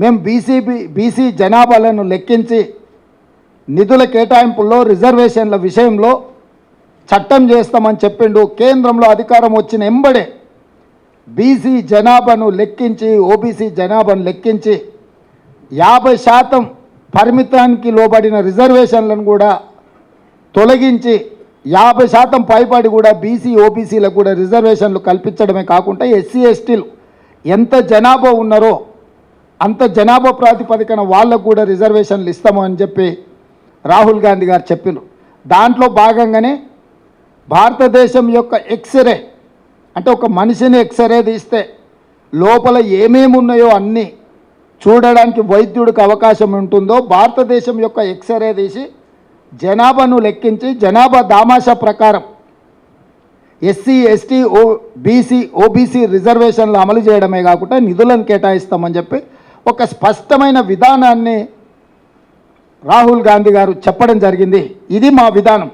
మేము BCB BC జనాభాలను లెక్కించి నిధుల కేటాయింపుల్లో రిజర్వేషన్ల విషయంలో చట్టం చేస్తామని చెప్పిండు. కేంద్రంలో అధికారం వచ్చిన ఎంబడే బీసీ జనాభాను లెక్కించి ఓబీసీ జనాభాను లెక్కించి యాభై శాతం పరిమితానికి లోబడిన రిజర్వేషన్లను కూడా తొలగించి యాభై శాతం పైబడి కూడా బీసీ ఓబీసీలకు కూడా రిజర్వేషన్లు కల్పించడమే కాకుండా ఎస్సీ ఎస్టీలు ఎంత జనాభా ఉన్నారో అంత జనాభా ప్రాతిపదికన వాళ్ళకు కూడా రిజర్వేషన్లు ఇస్తాము అని చెప్పి రాహుల్ గాంధీ గారు చెప్పినారు దాంట్లో భాగంగానే భారతదేశం యొక్క ఎక్స్రే అంటే ఒక మనిషిని ఎక్స్రే తీస్తే లోపల ఏమేమి ఉన్నాయో అన్నీ చూడడానికి వైద్యుడికి అవకాశం ఉంటుందో భారతదేశం యొక్క ఎక్స్రే తీసి జనాభాను లెక్కించి జనాభా దామాషా ప్రకారం SC ST O BC OBC రిజర్వేషన్లు అమలు చేయడమే కాకుండా నిధులను కేటాయిస్తామని చెప్పి ఒక స్పష్టమైన విధానాన్ని రాహుల్ గాంధీ గారు చెప్పడం జరిగింది. ఇది మా విధానం.